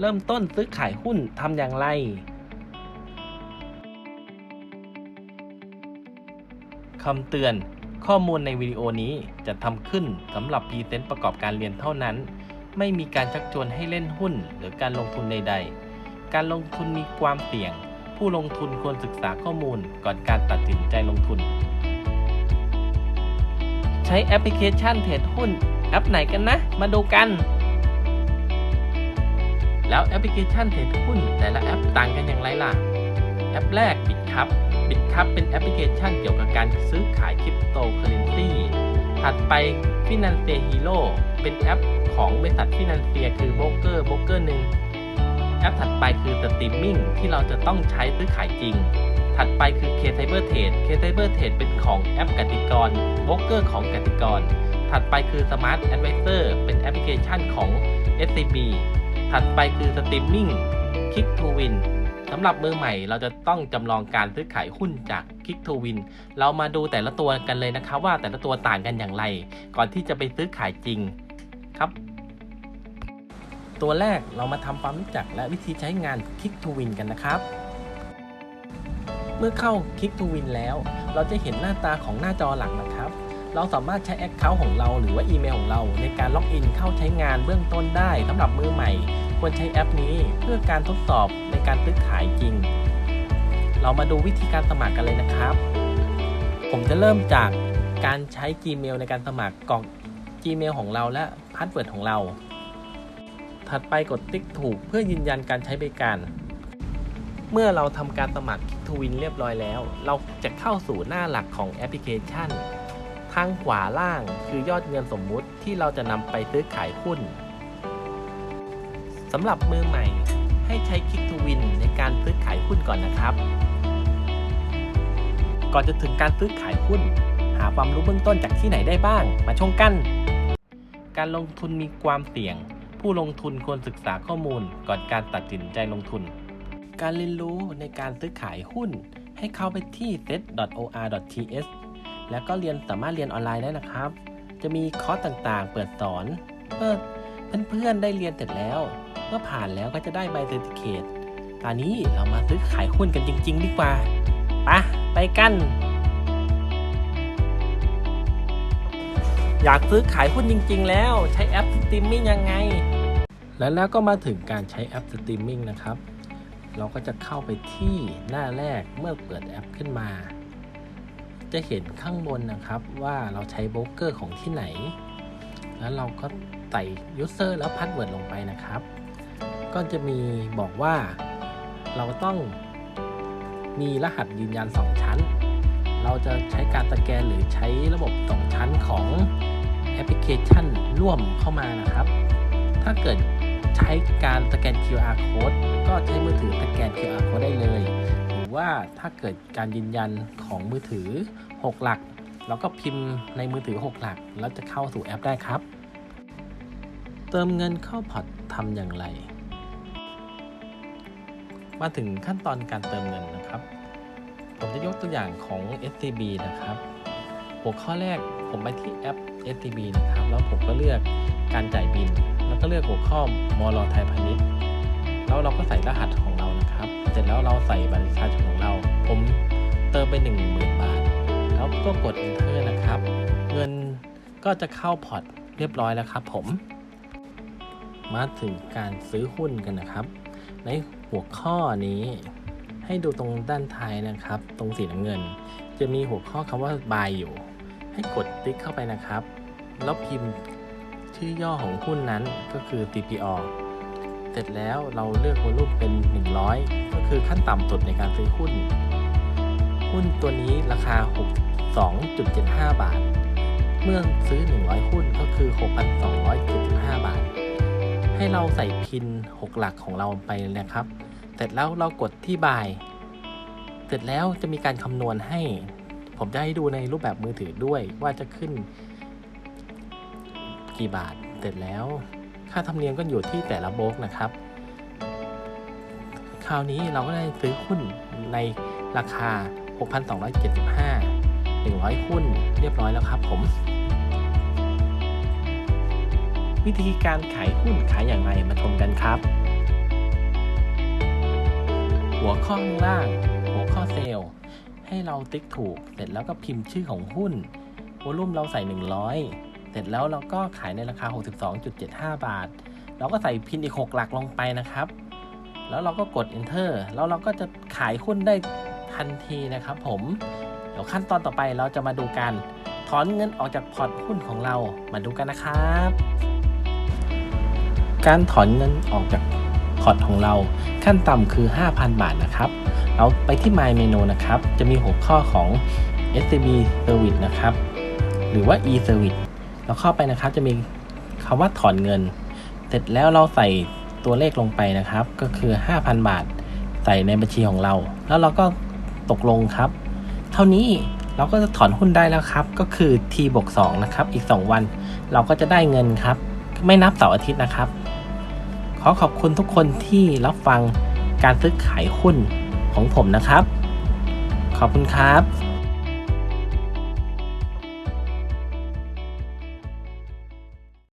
เริ่มต้นซื้อขายหุ้นทำอย่างไร คำเตือน ข้อมูลในวิดีโอนี้จะทำขึ้นสำหรับพรีเซนต์ประกอบการเรียนเท่านั้น ไม่มีการชักชวนให้เล่นหุ้นหรือการลงทุนใด ๆ การลงทุนมีความเสี่ยง ผู้ลงทุนควรศึกษาข้อมูลก่อนการตัดสินใจลงทุน ใช้แอปพลิเคชันเทรดหุ้นแอปไหนกันนะ มาดูกัน แล้วแอปพลิเคชันเทรดหุ้นแต่ละแอปต่างกันอย่างไรล่ะ แอปแรกบิตครับบิตครับเป็นแอปพลิเคชันเกี่ยวกับการซื้อขายคริปโตเคอเรนซีถัดไป Financial Hero เป็นแอปของบริษัท Financial คือโบรกเกอร์โบรกเกอร์หนึ่งแอปถัดไปคือสตรีมมิ่งที่เราจะต้องใช้ซื้อขายจริง ถัดไปคือ K Cyber Trade K Cyber Trade เป็นของแอปกติกรโบรกเกอร์ของกติกร ถัดไปคือ Smart Advisor เป็นแอปพลิเคชันของ SCB ถัดไปคือสตรีมมิ่ง Kick to Win สำหรับมือใหม่เราจะต้องจำลองการซื้อขายหุ้นจาก Kick to Win เรามาดูแต่ละตัวกันเลยนะครับว่าแต่ละตัวต่างกันอย่างไร ก่อนที่จะไปซื้อขายจริงครับ ตัวแรกเรามาทำความรู้จักและวิธีใช้งาน Kick to Win กันนะครับ เมื่อเข้า Kick to Win แล้ว เราจะเห็นหน้าตาของหน้าจอหลักนะครับ เราสามารถใช้ Account ของเราหรือว่าอีเมลของเรา ในการล็อกอินเข้าใช้งานเบื้องต้นได้สำหรับมือใหม่ ควรใช้แอปนี้เพื่อการทดสอบในการซื้อขายจริง เรามาดูวิธีการสมัครกันเลยนะครับ ผมจะเริ่มจากการใช้ Gmail ในการสมัครกรอก Gmail ของเราและพาสเวิร์ดของเรา ถัดไปกดติ๊กถูกเพื่อยืนยันการใช้บริการ เมื่อเราทำการสมัคร Kick to Win เรียบร้อยแล้ว เราจะเข้าสู่หน้าหลักของแอปพลิเคชัน ทางขวาล่างคือยอดเงินสมมุติที่เราจะนำไปซื้อขายหุ้นสำหรับมือใหม่ ให้ใช้ Kick to Win ในการซื้อขายหุ้นก่อนนะครับ ก่อนจะถึงการซื้อขายหุ้น หาความรู้เบื้องต้นจากที่ไหนได้บ้าง มาชมกัน การลงทุนมีความเสี่ยง ผู้ลงทุนควรศึกษาข้อมูลก่อนการตัดสินใจลงทุน การเรียนรู้ในการซื้อขายหุ้น ให้เข้าไปที่ set.or.th แล้วก็เรียนสามารถเรียนออนไลน์ได้นะครับ จะมีคอร์สต่างๆ เปิดสอนเพื่อเพื่อนๆได้เรียนเสร็จแล้ว เมื่อผ่านแล้วก็จะได้ใบเซอร์ติเคตตอนนี้เรามาซื้อขายหุ้นกันจริง ๆ ดีกว่าปะไปกัน อยากซื้อขายหุ้นจริง ๆ แล้วใช้แอปสตรีมมิ่งยังไง และแล้วก็มาถึงการใช้แอปสตรีมมิ่งนะครับ เราก็จะเข้าไปที่หน้าแรกเมื่อเปิดแอปขึ้นมา จะเห็นข้างบนนะครับว่าเราใช้โบรกเกอร์ของที่ไหน แล้วเราก็ใส่ user แล้วพาสเวิร์ดลงไปนะครับ ก็จะมีบอกว่าเราต้องมีรหัสยืนยัน 2 ชั้น เราจะใช้การสแกนหรือใช้ระบบ 2 ชั้นของแอปพลิเคชันร่วมเข้ามานะครับ ถ้าเกิดใช้การสแกน QR code ก็ใช้มือถือสแกน QR code ได้เลย ว่าถ้าเกิดการยืนยันของมือถือ 6 หลัก เราก็พิมพ์ในมือถือ 6 หลัก แล้วจะเข้าสู่แอปได้ครับ เติมเงินเข้าพอร์ตทำอย่างไร มาถึงขั้นตอนการเติมเงินนะครับ ผมจะยกตัวอย่างของ SCB นะครับ หัวข้อแรกผมไปที่แอป SCB นะครับ แล้วผมก็เลือกการจ่ายบิน แล้วก็เลือกหัวข้อมอลไทยพาณิชย์แล้วเราก็ใส่รหัสของ สร็จแล้วเราใส่บัตรประชาชนของเรา ผมเติมไป 1 0,000 บาท แล้วก็กด enter นะครับ เงินก็จะเข้าพอร์ตเรียบร้อยแล้วครับผม มาถึงการซื้อหุ้นกันนะครับ ในหัวข้อนี้ให้ดูตรงด้านท้ายนะครับ ตรงสีน้ำเงิน จะมีหัวข้อคำว่า buy อยู่ ให้กดติ๊กเข้าไปนะครับ แล้วพิมพ์ชื่อย่อของหุ้นนั้นก็คือ TPO สร็จแล้วเราเลือกวอลุ่มเป็น 100 ก็คือขั้นต่ำสุดในการซื้อหุ้น หุ้นตัวนี้ราคา 62.75 บาท เมื่อซื้อ 100 หุ้นก็คือ 6,275 บาท ให้เราใส่พิน 6 หลักของเราไปนะครับ เสร็จแล้วเรากดที่บาย เสร็จแล้วจะมีการคำนวณให้ ผมจะให้ดูในรูปแบบมือถือด้วยว่าจะขึ้น กี่บาท เสร็จแล้ว ค่าธรรมเนียมก็อยู่ที่แต่ละโบกนะครับ คราวนี้เราก็ได้ซื้อหุ้นในราคา 6,275 100 หุ้นเรียบร้อยแล้วครับผม วิธีการขายหุ้นขายอย่างไรมาชมกันครับ หัวข้อข้างล่าง หัวข้อเซลล์ให้เราติ๊กถูก เสร็จแล้วก็พิมพ์ชื่อของหุ้นวอลุ่มเราใส่ 100 เสร็จแล้วเราก็ขายในราคา 62.75 บาท เราก็ใส่พินอีก 6 หลักลงไปนะครับ แล้วเราก็กด enter แล้วเราก็จะขายหุ้นได้ทันทีนะครับผม เดี๋ยวขั้นตอนต่อไปเราจะมาดูการถอนเงินออกจากพอร์ตหุ้นของเรา มาดูกันนะครับ การถอนเงินออกจากพอร์ตของเรา ขั้นต่ำคือ 5,000 บาทนะครับ เราไปที่ My Menu นะครับ จะมีหัวข้อของ SCB Service นะครับ หรือว่า e-service เราเข้าไปนะครับ จะมีคำว่าถอนเงิน เสร็จแล้วเราใส่ตัวเลขลงไปนะครับ ก็คือ 5,000 บาท ใส่ในบัญชีของเรา แล้วเราก็ตกลงครับ เท่านี้เราก็จะถอนหุ้นได้แล้วครับ ก็คือ T บวก2นะครับ อีก 2 วัน เราก็จะได้เงินครับ ไม่นับเสาร์อาทิตย์นะครับ ขอขอบคุณทุกคนที่รับฟังการซื้อขายหุ้นของผมนะครับ ขอบคุณครับ